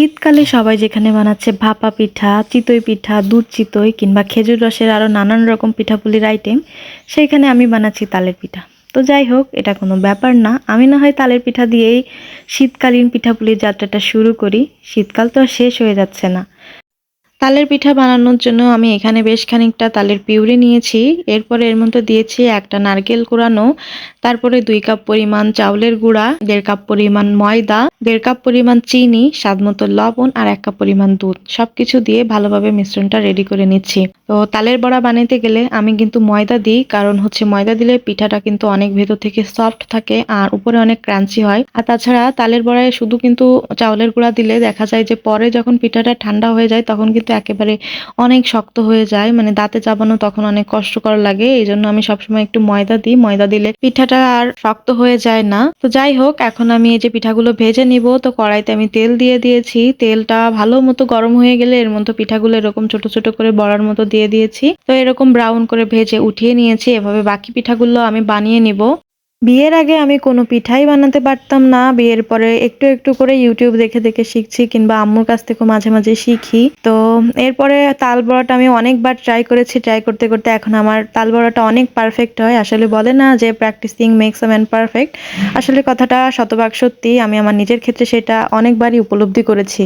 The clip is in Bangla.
শীতকালে সবাই যেখানে বানাচ্ছে ভাপা পিঠা, চিতই পিঠা, দুধ চিতই কিংবা খেজুর রসের আরও নানান রকম পিঠাপুলির আইটেম সেইখানে আমি বানাচ্ছি তালের পিঠা। তো যাই হোক, এটা কোনো ব্যাপার না। আমি না হয় তালের পিঠা দিয়েই শীতকালীন পিঠাপুলির যাত্রাটা শুরু করি। শীতকাল তো আর শেষ হয়ে যাচ্ছে না। তালের পিঠা বানানোর জন্য আমি এখানে বেশ খানিকটা তালের পিউরি নিয়েছি। এরপরে এর মধ্যে দিয়েছি একটা নারকেল কুড়ানো, তারপরে দুই কাপ পরিমাণ চাউলের গুঁড়া, দেড় কাপ পরিমাণ ময়দা, দেড় কাপ পরিমাণ চিনি, স্বাদ মতো লবণ আর এক কাপ পরিমাণ দুধ। সবকিছু দিয়ে ভালোভাবে মিশ্রণটা রেডি করে নিচ্ছি। তো তালের বড়া বানাইতে গেলে আমি কিন্তু ময়দা দিই, কারণ হচ্ছে ময়দা দিলে পিঠাটা কিন্তু অনেক ভেতর থেকে সফট থাকে আর উপরে অনেক ক্রাঞ্চি হয়। আর তাছাড়া তালের বড়ায় শুধু কিন্তু চাউলের গুঁড়া দিলে দেখা যায় যে পরে যখন পিঠাটা ঠান্ডা হয়ে যায় তখন কিন্তু একেবারে অনেক শক্ত হয়ে যায় মানে দাঁতে চাবানো তখন অনেক কষ্টকর লাগে এই জন্য আমি সবসময় একটু ময়দা দিই, ময়দা দিলে পিঠাটা আর শক্ত হয়ে যায় না। তো যাই হোক, এখন আমি এই যে পিঠাগুলো ভেজে নিব, তো কড়াইতে আমি তেল দিয়ে দিয়েছি, তেলটা ভালো মতো গরম হয়ে গেলে এর মধ্যে পিঠাগুলো এরকম ছোট ছোট করে বড়ার মতো দিয়ে দিয়েছি। তো এরকম ব্রাউন করে ভেজে উঠিয়ে নিয়েছি, এভাবে বাকি পিঠাগুলো আমি বানিয়ে নিব। বিয়ের আগে আমি কোনো পিঠাই বানাতে পারতাম না। বিয়ের পরে একটু একটু করে ইউটিউব দেখে দেখে শিখছি কিংবা আম্মুর কাছ থেকেও মাঝে মাঝে শিখি। তো এরপরে তাল বড়াটা আমি অনেকবার ট্রাই করেছি ট্রাই করতে করতে এখন আমার তাল বড়াটা অনেক পারফেক্ট হয়। আসলে বলে না যে practising makes a man perfect আসলে কথাটা শতভাগ সত্যি। আমি আমার নিজের ক্ষেত্রে সেটা অনেকবারই উপলব্ধি করেছি।